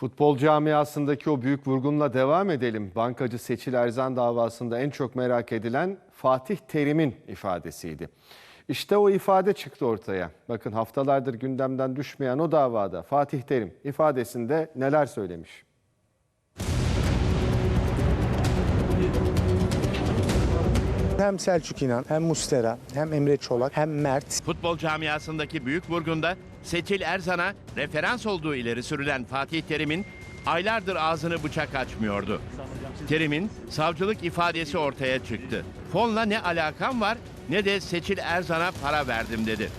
Futbol camiasındaki o büyük vurgunla devam edelim. Bankacı Seçil Erzan davasında en çok merak edilen Fatih Terim'in ifadesiydi. İşte o ifade çıktı ortaya. Bakın haftalardır gündemden düşmeyen o davada Fatih Terim ifadesinde neler söylemiş? Hem Selçuk İnan, hem Mustera, hem Emre Çolak, hem Mert. Futbol camiasındaki büyük vurgunda Seçil Erzan'a referans olduğu ileri sürülen Fatih Terim'in aylardır ağzını bıçak açmıyordu. Terim'in savcılık ifadesi ortaya çıktı. Fonla ne alakam var ne de Seçil Erzan'a para verdim dedi.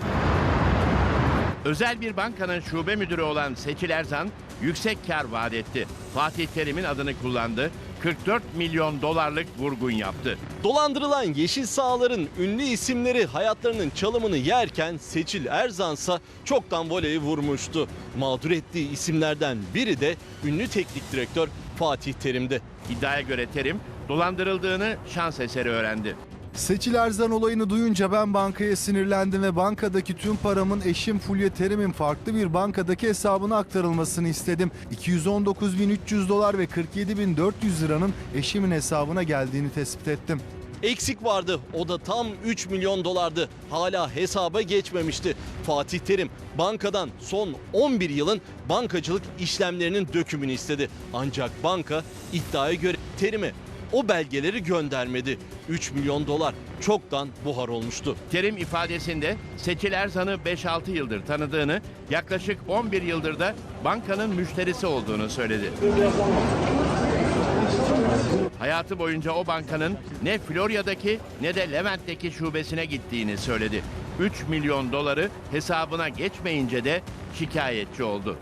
Özel bir bankanın şube müdürü olan Seçil Erzan yüksek kar vaat etti. Fatih Terim'in adını kullandı. 44 milyon dolarlık vurgun yaptı. Dolandırılan yeşil sahaların ünlü isimleri hayatlarının çalımını yerken Seçil Erzansa çoktan voleyi vurmuştu. Mağdur ettiği isimlerden biri de ünlü teknik direktör Fatih Terim'di. İddiaya göre Terim dolandırıldığını şans eseri öğrendi. Seçil Erzan olayını duyunca ben bankaya sinirlendim ve bankadaki tüm paramın eşim Fulya Terim'in farklı bir bankadaki hesabına aktarılmasını istedim. 219.300 dolar ve 47.400 liranın eşimin hesabına geldiğini tespit ettim. Eksik vardı. O da tam 3 milyon dolardı. Hala hesaba geçmemişti. Fatih Terim bankadan son 11 yılın bankacılık işlemlerinin dökümünü istedi. Ancak banka iddiaya göre Terim'e o belgeleri göndermedi. 3 milyon dolar çoktan buhar olmuştu. Terim ifadesinde Seçil Erzan'ı 5-6 yıldır tanıdığını, yaklaşık 11 yıldır da bankanın müşterisi olduğunu söyledi. Hayatı boyunca o bankanın ne Florya'daki ne de Levent'teki şubesine gittiğini söyledi. 3 milyon doları hesabına geçmeyince de şikayetçi oldu.